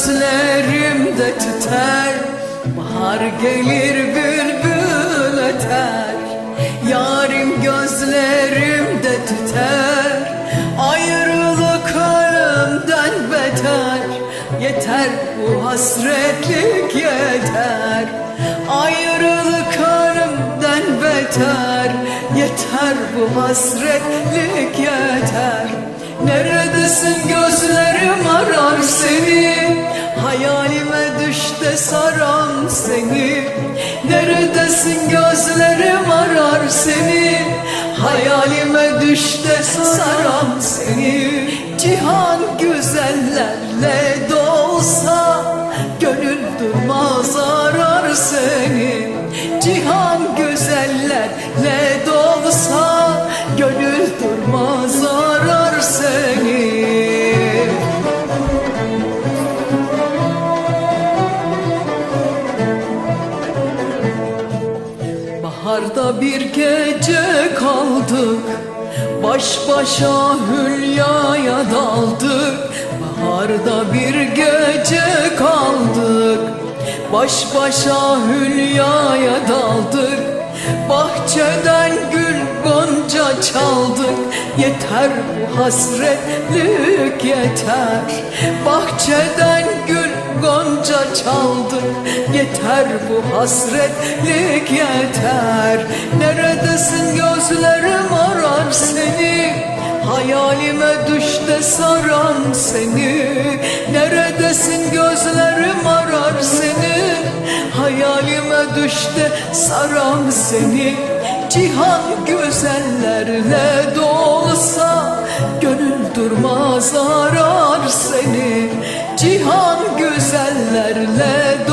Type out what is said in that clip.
gözlerimde tüter. Bahar gelir bülbül öter Yarim gözlerimde tüter. Ayrılık ölümden beter. Yeter bu hasretlik yeter. Ayrılık ölümden beter. Yeter bu hasretlik yeter. Neredesin gözlerim arar seni düşte saram seni. Neredesin gözlerim arar seni. Hayalime düşte saram seni. Cihan güzellerle dolsa Gönül durmaz arar seni. Cihan Baharda bir gece kaldık. Baş başa hülyaya daldık. Baharda bir gece kaldık. Baş başa hülyaya daldık. Bahçeden gül gonca çaldık. Yeter bu hasretlik yeter. Bahçeden gonca çaldık Yeter bu hasretlik yeter. Neredesin gözlerim arar seni? Hayalime düşte saran seni. Neredesin gözlerim arar seni? Hayalime düşte saran seni. Cihan güzellerle dolsa Gönül durmaz arar seni Cihan güzellerle